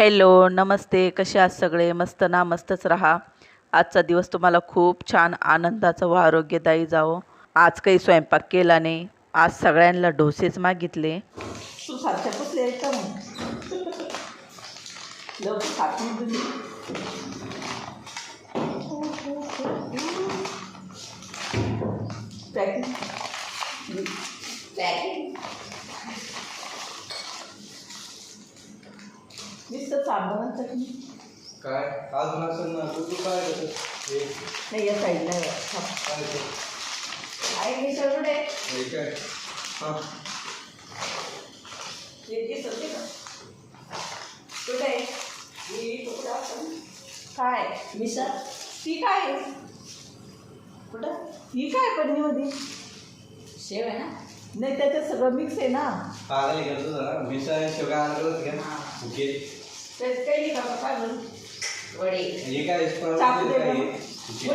Hello नमस्ते कसे आहात सगळे? मस्त ना मस्तच राहा. आजचा दिवस तुम्हाला खूप छान आनंदाचा व आरोग्यदायी जावो. आज काही स्वयंपाक केला नाही. आज सगळ्यांना डोसेच मागितले. तू सारख्या का मग? पॅकिंग पॅकिंग नुसतं सांबार चटणी काय? अजून असेल ना तू तू काय करत हे. नाही या साईडला आहे. काय ते? आहे मी सगळं आहे. हे काय? हां. हे जे सगळे ना. कुठे आहे? ही कुठे आपण? काय? मिसळ ती काय? आहे? कुठं? ही काय पडणीमध्ये शेव आहे ना? नाही त्याच्यात सगळं मिक्स आहे ना. पागल करत होता ना मिसळ शेवगा आणत होत काही नाही का काय वडे हे चाकू दे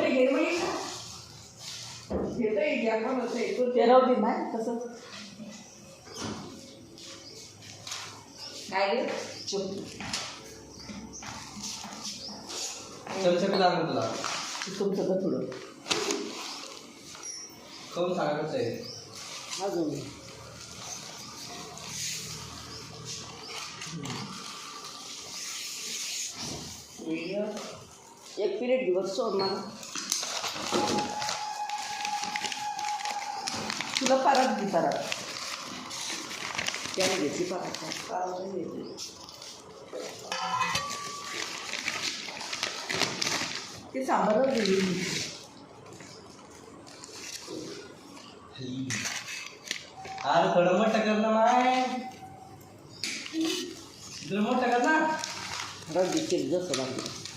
घे मग. घेता घ्या पण ना तसं काय गे चुप. चमचा बी लागला तुला तुमचं का थोडं कोण सांगायचं आहे? अजून. एक पिरियड दिवस सोड मला तुला परत दे परत. त्याने घेतली परत. घेतली ते सांबारच दिली अरे थोडं मोठं कर ना माय. थोडं मोठं कर ना. रद्दी केली जसं लागलं.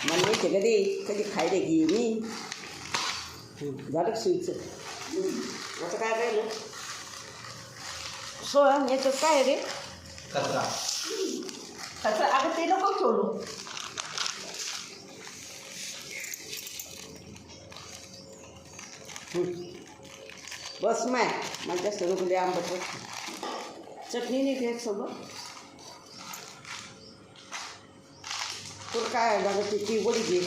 मला माहिती आहे कधी कधी खायला घे मी झालं सुईचं असं आता काय राहिलं सो याच्यात काय आहे. रे कचरा कचरा अगं ते नको सोडू बस माय मला जास्त आंबट वाटतं चटणी नाही त्यात सोबत तुला काय लागत ती- ती वडी घे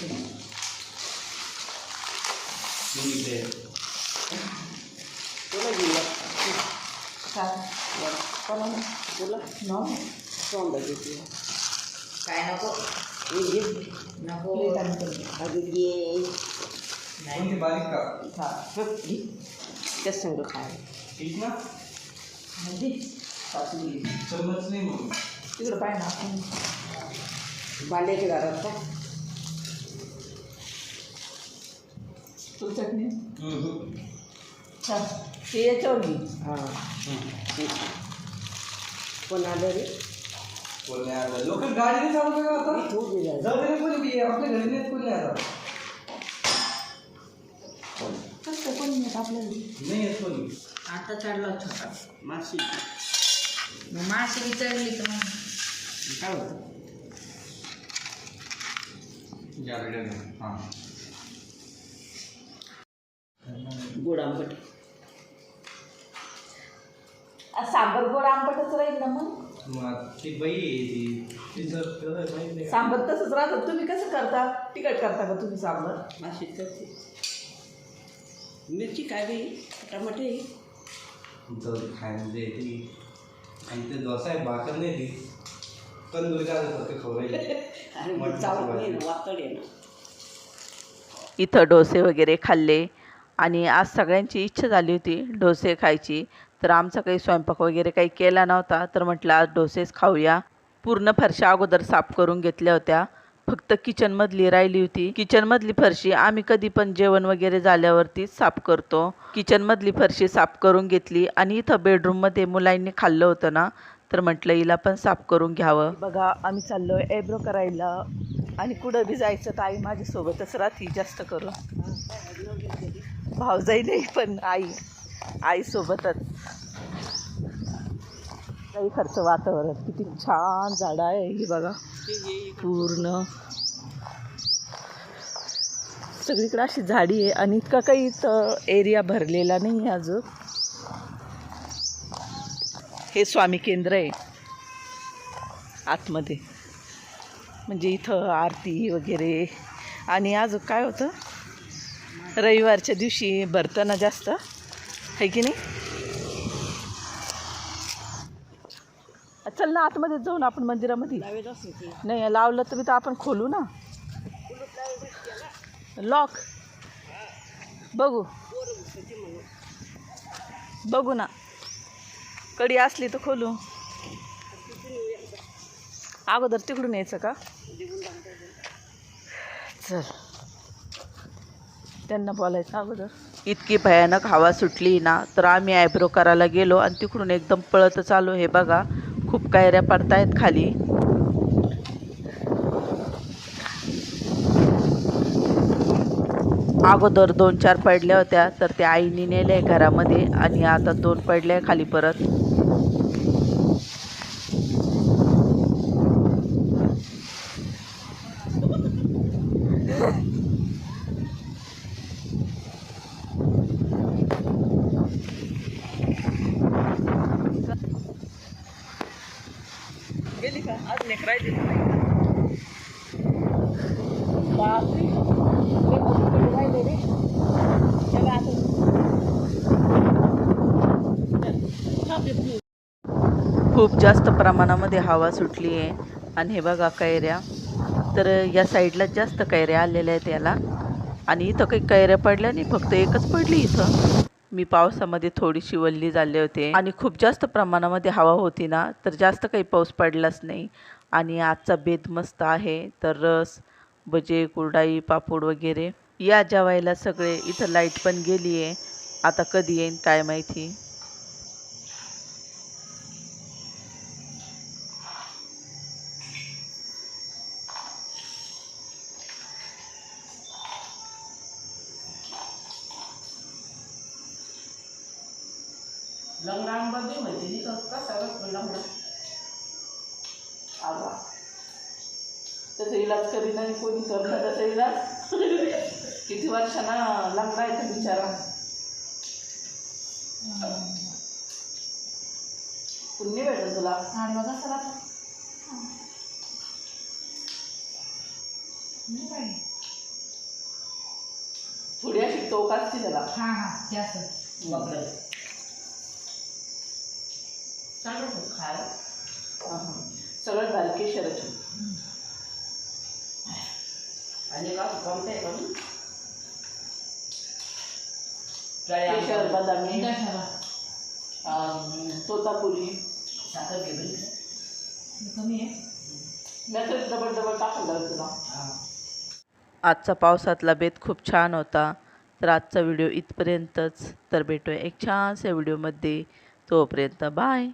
मी इकडे तुला घेऊया काय वडा तुला नो। सोंदा घेते काय नको? हे घे नको। अगं घे कोणती बारीक का? हा हं, घे त्या संग खाय ठीक ना? म्हणजे सासूली चम्मच नाही मग। तिकडं पाय ना आपण बांड्याच्या घरात का तू चटणी ते याच्यावर घे हाँ. कोण आलं रे बोलणे आलं लोक गाडीने चालू का आता? झाली जाऊ दे रे कोणी बी आपल्या घरी नाही कोणी नाही आता। कसं कोणी येत आपल्याला नाही येत कोणी आता चढला छोटा माशी मग माशी बी चढली तर मग काय होतं? हां. गोड आंबट. सांबर गोड आंबटच राहील ना मग? ती बाई? सांबर तसंच राहतं. तुम्ही कसं करता? तिखट करता का तुम्ही सांबर? माशी करते मिरची काय बी टमाटे? खायला आणि ते डोसा आहे भाकर नाही ती तंदुरी काय होतं ते खवरायला अरे मटणाची चावत भाजी. नाही ना वातड आहे ना. इथं डोसे वगैरे खाल्ले आणि आज सगळ्यांची इच्छा झाली होती डोसे खायची. तर आमचा काही स्वयंपाक वगैरे काही केला नव्हता. तर म्हटलं आज डोसेच खाऊया. पूर्ण फरशा अगोदर साफ करून घेतल्या होत्या. फक्त किचनमधली राहिली होती. किचनमधली फरशी आम्ही कधी पण जेवण वगैरे झाल्यावरती साफ करतो. किचनमधली फरशी साफ करून घेतली आणि इथं बेडरूममध्ये मुलांनी खाल्लं होतं ना तर म्हटलं हिला पण साफ करून घ्यावं. बघा आम्ही चाललो एब्रो करायला आणि कुठं बी जायचं तर आई माझ्यासोबतच राहते जास्त करून. भावजाई नाही पण आई आईसोबतच काही खर्च वातावरण किती छान झाडं आहे ही बघा. पूर्ण. सगळीकडे अशी झाडी आहे आणि इतका काही इथं एरिया भरलेला नाही आहे अजून. हे स्वामी केंद्र आहे. आतमध्ये. म्हणजे इथं आरती वगैरे. आणि अजून काय होतं? रविवारच्या दिवशी भरताना जास्त. आहे की नाही? चल ना आतमध्ये जाऊ ना आपण मंदिरामध्ये. नाही लावलं तर तर आपण खोलू ना. लॉक बघू. बघू ना. कडी असली तर खोलू. अगोदर तिकडून यायचं का? चल. त्यांना बोलायचं अगोदर. इतकी भयानक हवा सुटली ना तर आम्ही आयब्रो करायला गेलो आणि तिकडून एकदम पळत चालू हे बघा. खूप कायऱ्या पडतायत खाली. अगोदर दोन चार पडल्या होत्या तर त्या आईने नेल्या घरामध्ये आणि आता दोन पडल्या खाली परत गेली का अजून एक राहिली बापरे लय मोठे राहिले रे चला आता खूप जास्त प्रमाणामध्ये हवा सुटली आहे आणि हे बघा कैऱ्या. तर या साईडला जास्त कैऱ्या आलेल्या आहेत याला. आणि इथं काही कैऱ्या पडल्या नाही फक्त एकच पडली इथं. मी पावसामध्ये थोडीशी वल्ली झाले होते. आणि खूप जास्त प्रमाणामध्ये हवा होती ना तर जास्त काही पाऊस पडलाच नाही. आणि आजचा बेत मस्त आहे तर रस भजे कुरडाई पापड वगैरे. या जेवायला सगळे इथं लाइट पण गेली आहे आता कधी येईन काय माहिती. बी म्हणजे नाही का कसा असतो लंगडा आवा त्याचा इलाज करी नाही कोणी करणार त्याचा इलाज किती वर्षांना लंगडा आहे तो बिचारा पुण्य भेटेल तुला आणि मग कसं राहतं थोडी अशी टोक असते त्याला हां हां ते असं हां हां. सगळं झालं केशराची आणि का कमते कमी केशर बदामी. कशाला अं, तोतापुरी. साखर घे बरी कमी आहे. मी तर डबल डबल टाकलं लागलं तुला? आजचा पावसातला बेत खूप छान होता तर आजचा व्हिडिओ इथपर्यंतच तर भेटूया एक छानशा व्हिडिओमध्ये. तोपर्यंत बाय.